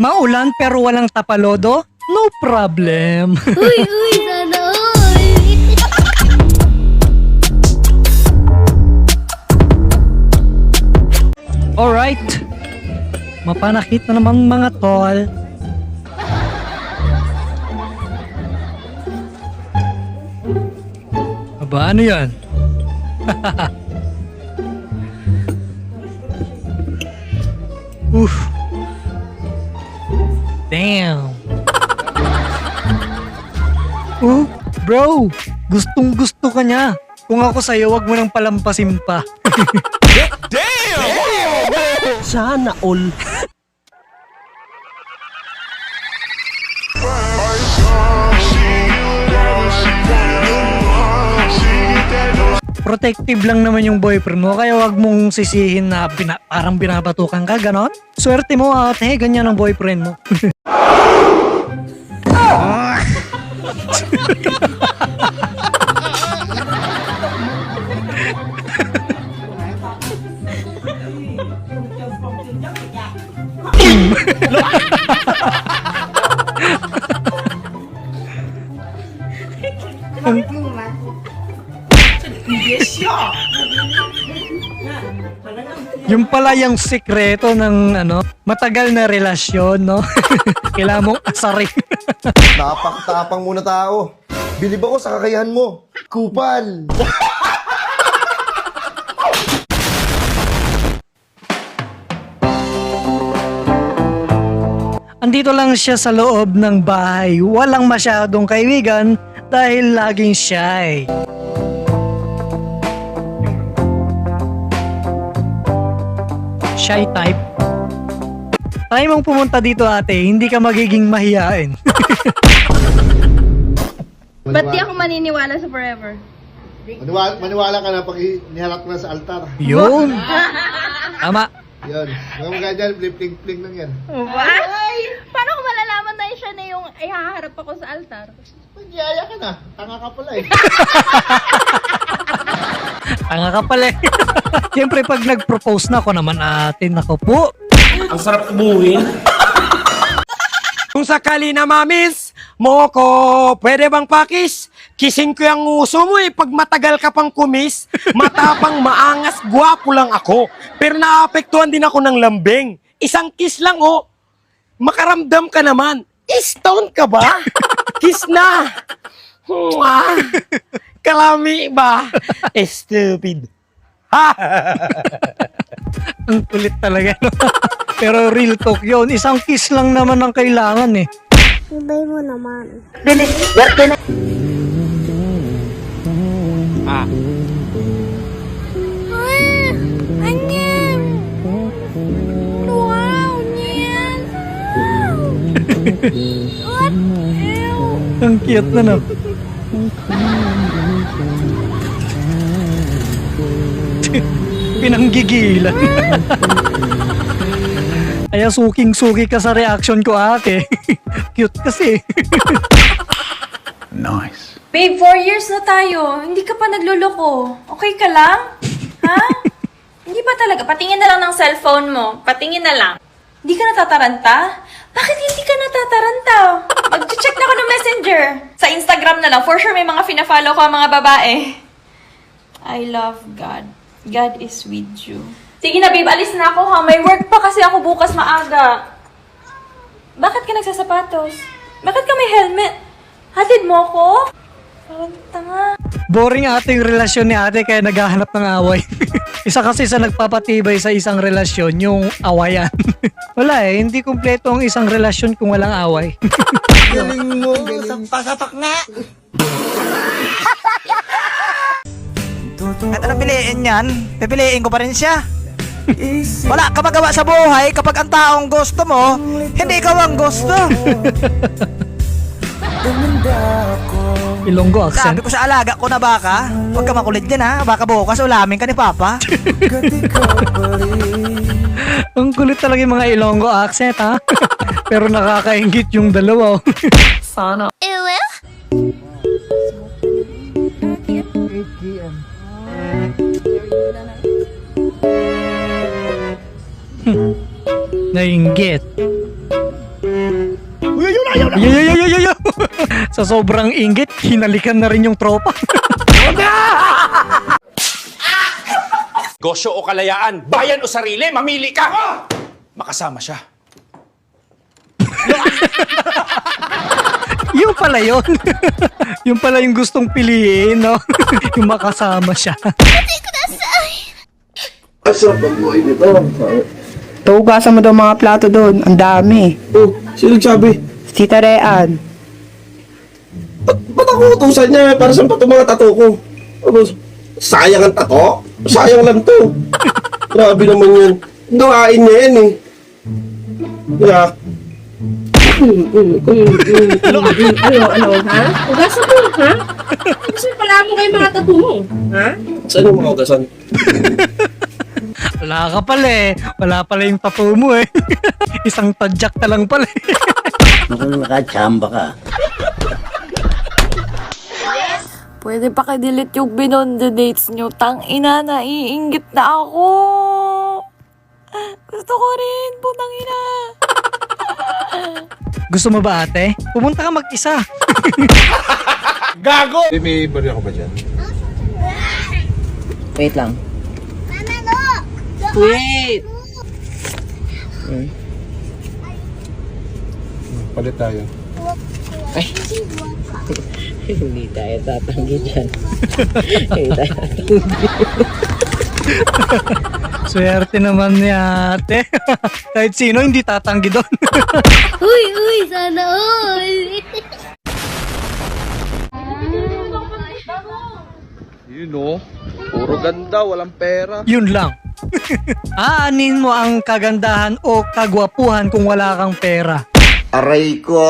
Maulan pero walang tapalodo? No problem. Uy, uy, sana all. Alright. Mapanakit na naman mga tol. Aba, ano yan? Oof. Damn. Oh, bro. Gustong gusto ka niya. Kung ako sa'yo, wag mo nang palampasin pa. Sana all. protective lang naman yung boyfriend mo kaya wag mong sisihin na bina- parang binabatukan ka ganon. Swerte mo ate, ganyan ang boyfriend mo. 你别笑。Yung pala yung sikreto ng ano, matagal na relasyon, no? Kailangan mong asarin. Napakatapang muna tao. Bilib ako sa kakayahan mo. Kupal. Andito lang siya sa loob ng bahay. Walang masyadong kaibigan dahil laging shy. Shy type. Try mong pumunta dito ate, hindi ka magiging mahiyain. Ba't di ako maniniwala sa forever? Maniwala, maniwala ka na pag nihalak na sa altar. Yun. Tama. Yan. Huwag mo ganyan, fling-fling lang yan. What? Paano ko malalaman na siya na yung ihaharap ako sa altar? Magyaya ka na. Tanga ka pala eh. Tanga ka pala. eh. Siyempre pag nag-propose na ako naman ate, nako po. Ang sarap ubuhin. Kung sakali na mamis, mo ko, pwede bang pakis? Kising ko yung uso mo eh, pag matagal ka pang kumis, matapang, maangas, gwapo lang ako. Pero naapektuhan din ako ng lambing. Isang kiss lang oh, makaramdam ka naman. Stone ka ba? Kiss na. Mwah. Kalami ba? Stupid. Ha? Ang kulit talaga. No? Pero real talk yun. Isang kiss lang naman ang kailangan eh. Sabay mo naman. ah. Ah. Wow, niyan. What? Ew. Ang cute na no. Pinanggigilan. Kaya suking-suki ka sa reaction ko ate. cute kasi. Babe, four years na tayo. Hindi ka pa nagluloko. Okay ka lang? Ha? Hindi pa talaga. Patingin na lang ng cellphone mo. Patingin na lang. Hindi ka natataranta? Bakit hindi ka natataranta? Mag-check na ako ng messenger. Sa Instagram na lang. For sure may mga fina-follow ko ang mga babae. I love God. God is with you. Sige na babe, alis na ako ha. May work pa kasi ako bukas maaga. Bakit ka nagsasapatos? Bakit ka may helmet? Hatid mo ako? Parang tanga. Boring ate yung relasyon ni ate kaya naghahanap ng away. Isa kasi sa nagpapatibay sa isang relasyon yung awayan. Wala eh, hindi kumpleto ang isang relasyon kung walang away. Galing mo. Galing. At anong piliin yan? Pipiliin ko pa rin siya. Wala ka magawa sa buhay kapag ang taong gusto mo, hindi ikaw ang gusto. Ilonggo accent. Sabi ko sa alaga ko na baka, huwag ka makulit din ha. Baka bukas ulamin ka ni Papa. Ang kulit talaga yung mga Ilonggo accent ha. Pero nakakaingit yung dalawa. oh. Ew. Nainggit. Uy, yun na, yun na. Yo, yo, yo, yo, yo, yo. Sa sobrang inggit, hinalikan na rin yung tropa. Gosyo o kalayaan, bayan o sarili, mamili ka! Makasama siya. yung pala yun. yung pala yung gustong piliin, no? yung makasama siya. Tugasan mo daw mga plato doon. Ang dami. Oh, sino nagsabi? Si Tita Rean. Ba't, ba't ako utusan niya? Para saan pa itong mga tato ko? Ano, sayang ang tato? Sayang lang to. Grabe naman yun. Gawain niya yan eh. Kaya, ano, ano, ha? Ugasan mo, ha? Kasi pala mo kayo mga tattoo mo, ha? saan yung mga ugasan? Wala ka pala eh. Wala pala yung tattoo mo eh. Isang tadyak ka lang pala eh. Pwede pa delete yung beyond the dates nyo. Tang ina, naiingit na ako. Gusto ko rin, putang ina. Gusto mo ba ate? Pumunta ka mag-isa. Gago! Wait lang. Wait! Palit tayo. Hindi tayo tatanggi dyan. Hindi tayo Swerte naman ni ate. Kahit sino hindi tatanggi doon. Uy, uy, sana all. Yun oh. Puro ganda, walang pera. Yun lang. Aanin mo ang kagandahan o kagwapuhan kung wala kang pera. Aray ko!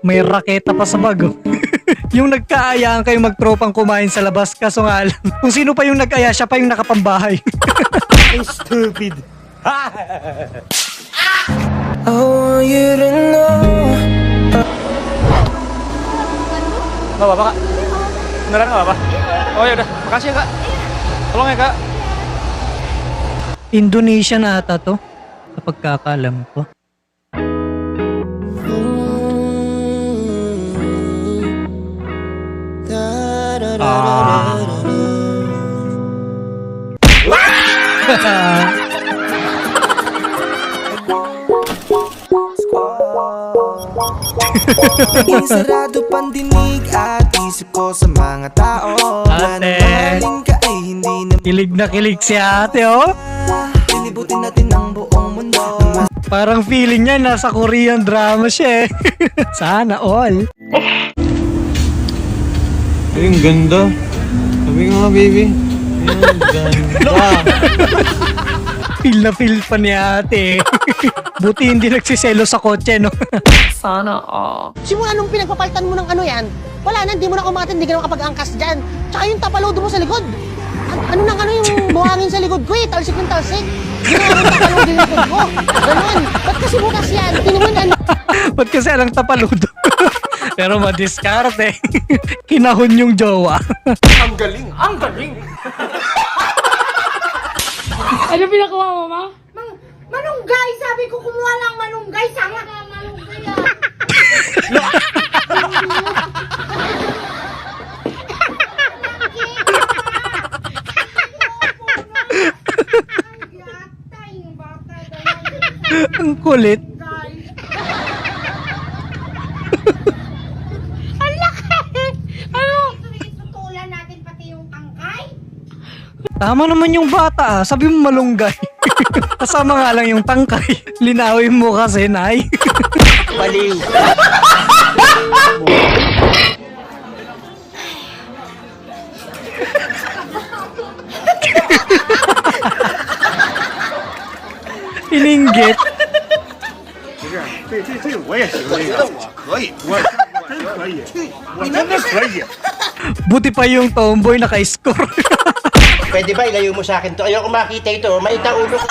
May raketa pa sa bag. yung nagkaayaan kayo magtropang kumain sa labas kaso nga alam, kung sino pa yung nag-aya, siya pa yung nakapambahay. Stupid. Bawa pa, kak. Beneran nggak apa-apa? Oh ya udah, makasih ya kak. Tolong ya kak. Indonesia na ata to. Sa pagkakalam ko. Ah. Sarado pandinig at isip ko sa mga tao Ate. ka ay hindi na Kilig na kilig si ate, oh. Lilibutin natin ang buong mundo Parang feeling niya nasa Korean drama siya eh. Sana all. Ay, ang ganda. Sabi nga, baby. Ay, ang ganda. Feel na feel pa ni ate. Buti hindi nagsiselo sa kotse, no? Sana all. Simula nung pinagpapalitan mo ng ano yan, wala na, hindi mo na kumatin, hindi ka na makapag-angkas dyan. Tsaka yung tapalodo mo sa likod. An- ano nang ano yung buhangin sa likod ko eh, talsik ng talsik. Ginawa ng tapalodo yung likod ko. Ganun. Ba't kasi bukas yan? Tinuman ano? Ba't kasi alang tapaludo? Pero madiskarte. Kinahon yung jowa. Ang galing, ang galing. Ano pinakuha mo, ma? Manunggay! Sabi ko kumuha lang manunggay. Sanga ka manunggay ah. Ang kulit. Tutulan natin pati yung tangkay. Tama naman yung bata ah. Sabi mo malunggay. Kasama nga lang yung tangkay. Linawin mo kasi, nay. Baliw Ininggit. Buti pa yung tomboy naka-score. Pwede ba ilayo mo sa akin to? Ayoko makita ito. Maita ulo ko.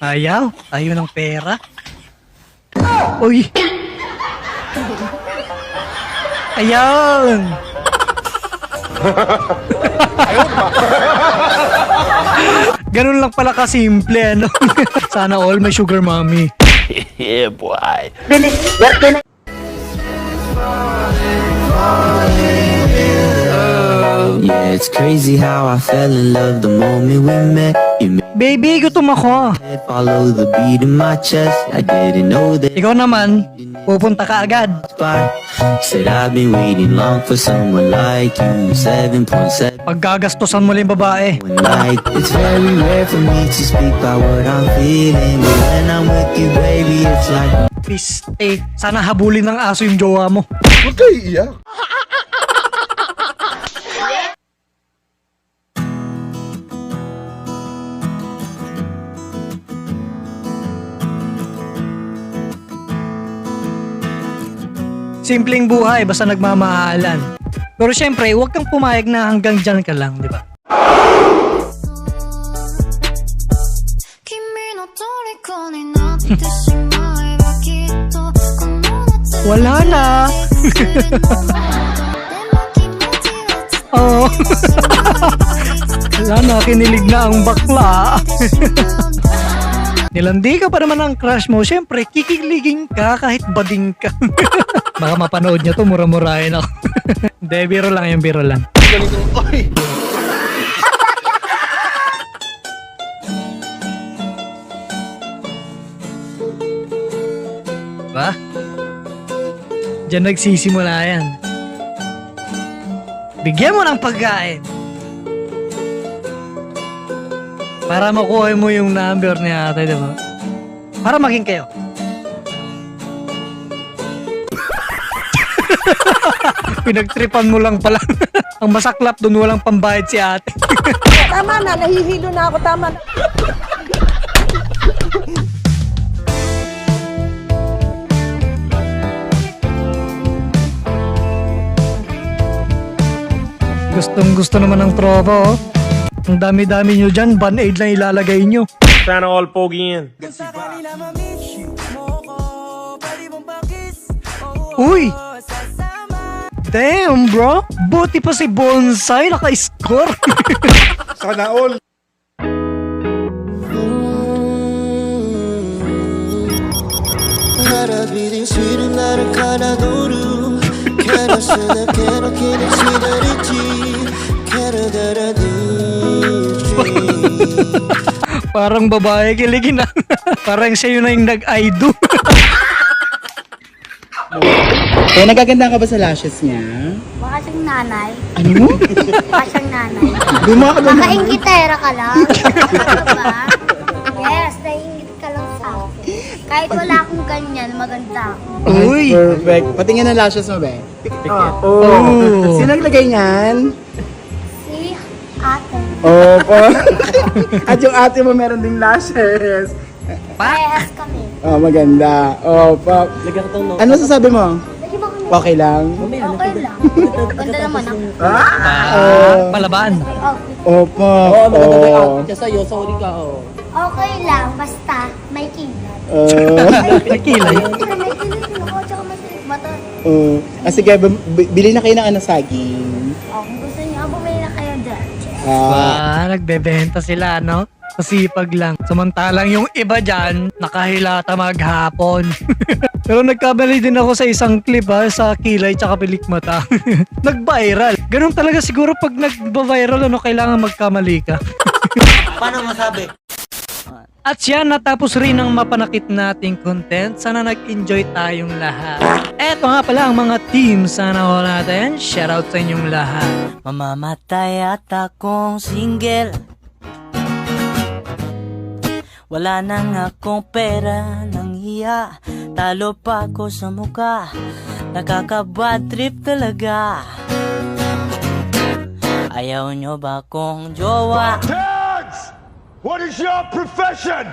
Ayaw. Ayaw ng pera. Uy. Ayan. Ganun lang pala kasimple, ano? Sana all may sugar mommy. Yeah, it's crazy how I fell in love the moment we met. You made Baby, gutom ako. follow the beat in my chest. I didn't know that Ikaw naman, pupunta ka agad. Said I've been waiting long for someone like you. 7.7 Paggagastosan mo lang yung babae. night. It's very rare for me to speak about what I'm feeling. But when I'm with you, baby, it's like Please, eh, sana habulin ng aso yung jowa mo. Huwag kayo iiyak. Simpleng buhay, basta nagmamahalan. Pero syempre, huwag kang pumayag na hanggang dyan ka lang, di ba? Wala na. Oo. Wala na, kinilig na ang bakla. Nilandi ka pa naman ang crush mo, syempre, kikiligin ka kahit bading ka. Baka mapanood niya to, mura-murahin ako. Hindi, biro lang yung biro lang. Ba? Diyan nagsisimula yan. Bigyan mo ng pagkain. Para makuha mo yung number ni ate, di ba? Para maging kayo. Pinagtripan mo lang pala. Ang masaklap doon walang pambayad si ate. Tama na, nahihilo na ako, tama na. Gustong gusto naman ng tropa, oh. Ang dami-dami nyo dyan, band-aid lang ilalagay nyo. Sana all pogi yan. Uy! Damn, bro! Buti pa si Bonsai naka-score. Sana all. Parang babae kiligin na. Parang siya yun na yung nag-aido. Eh, nagaganda ka ba sa lashes niya? Baka siyang nanay. Ano? Baka siyang nanay. Duma ka ba Baka ingitera ka lang. diba? Yes, naiingit ka lang sa akin. Kahit wala akong ganyan, maganda ako. Uy! Perfect. Patingin ang lashes mo, be. Oh. Sino naglagay niyan? Si ate. Opo. At yung ate mo meron ding lashes. Parehas kami. Oh, maganda. Opo. Ano sasabi mo? Okay lang? Okay lang. Ganda naman ako. Ah, palaban. Oh, Opo. Oh. Okay lang, basta may kilay. Oh. Nakilay. May kilay din ako, tsaka masilik mata. Oh. Ah, sige, bili na kayo ng ano, saging. Oh, kung gusto niyo, bumili na kayo dyan. Ah, Ah, nagbebenta sila, no? Masipag lang. Samantalang yung iba dyan, nakahilata maghapon. Pero nagkamali din ako sa isang clip ha, sa kilay tsaka pilikmata. Nag-viral. Ganun talaga siguro pag nag-viral, ano, kailangan magkamali ka. paano masabi? At yan, natapos rin ang mapanakit nating content. Sana nag-enjoy tayong lahat. Eto nga pala ang mga team. Sana wala natin. Shoutout sa inyong lahat. Mamamatay at akong single Wala nang akong pera nang hiya Talo pa ako sa muka Nakakabad trip talaga Ayaw nyo ba kong jowa? What is your profession?